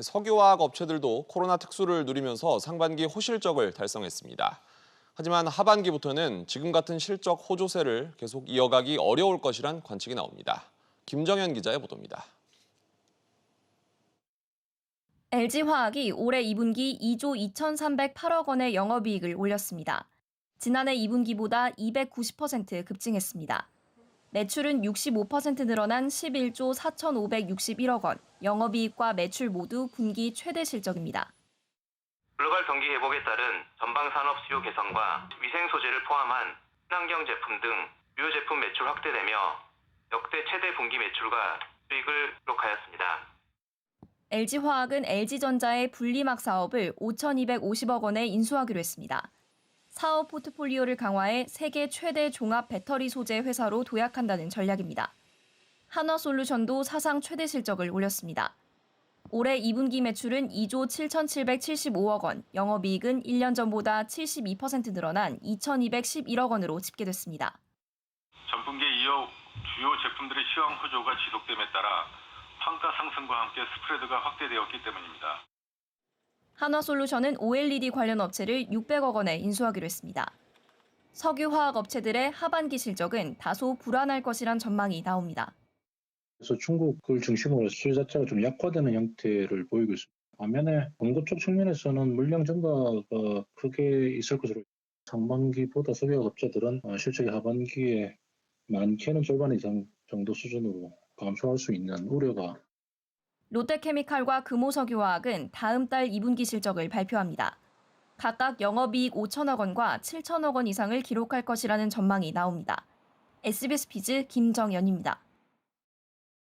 석유화학 업체들도 코로나 특수를 누리면서 상반기 호실적을 달성했습니다. 하지만 하반기부터는 지금 같은 실적 호조세를 계속 이어가기 어려울 것이란 관측이 나옵니다. 김정현 기자의 보도입니다. LG화학이 올해 2분기 2조 2,308억 원의 영업이익을 올렸습니다. 지난해 2분기보다 290% 급증했습니다. 매출은 65% 늘어난 11조 4,561억 원, 영업이익과 매출 모두 분기 최대 실적입니다. 글로벌 경기 회복에 따른 전방 산업 수요 개선과 위생 소재를 포함한 친환경 제품 등 유효 제품 매출 확대되며 역대 최대 분기 매출과 수익을 기록하였습니다. LG화학은 LG전자의 분리막 사업을 5,250억 원에 인수하기로 했습니다. 사업 포트폴리오를 강화해 세계 최대 종합 배터리 소재 회사로 도약한다는 전략입니다. 한화솔루션도 사상 최대 실적을 올렸습니다. 올해 2분기 매출은 2조 7,775억 원, 영업이익은 1년 전보다 72% 늘어난 2,211억 원으로 집계됐습니다. 전분기에 이어 주요 제품들의 시황 호조가 지속됨에 따라 판가 상승과 함께 스프레드가 확대되었기 때문입니다. 한화솔루션은 OLED 관련 업체를 600억 원에 인수하기로 했습니다. 석유화학 업체들의 하반기 실적은 다소 불안할 것이란 전망이 나옵니다. 그래서 중국을 중심으로 수요 자체가 좀 약화되는 형태를 보이고 있습니다. 반면에 공급 쪽 측면에서는 물량 증가가 크게 있을 것으로 상반기보다 석유화학 업체들은 어, 실적이 하반기에 많게는 절반 이상 정도 수준으로 감소할 수 있는 우려가 롯데케미칼과 금호석유화학은 다음 달 2분기 실적을 발표합니다. 각각 영업이익 5천억 원과 7천억 원 이상을 기록할 것이라는 전망이 나옵니다. SBS 피즈 김정연입니다.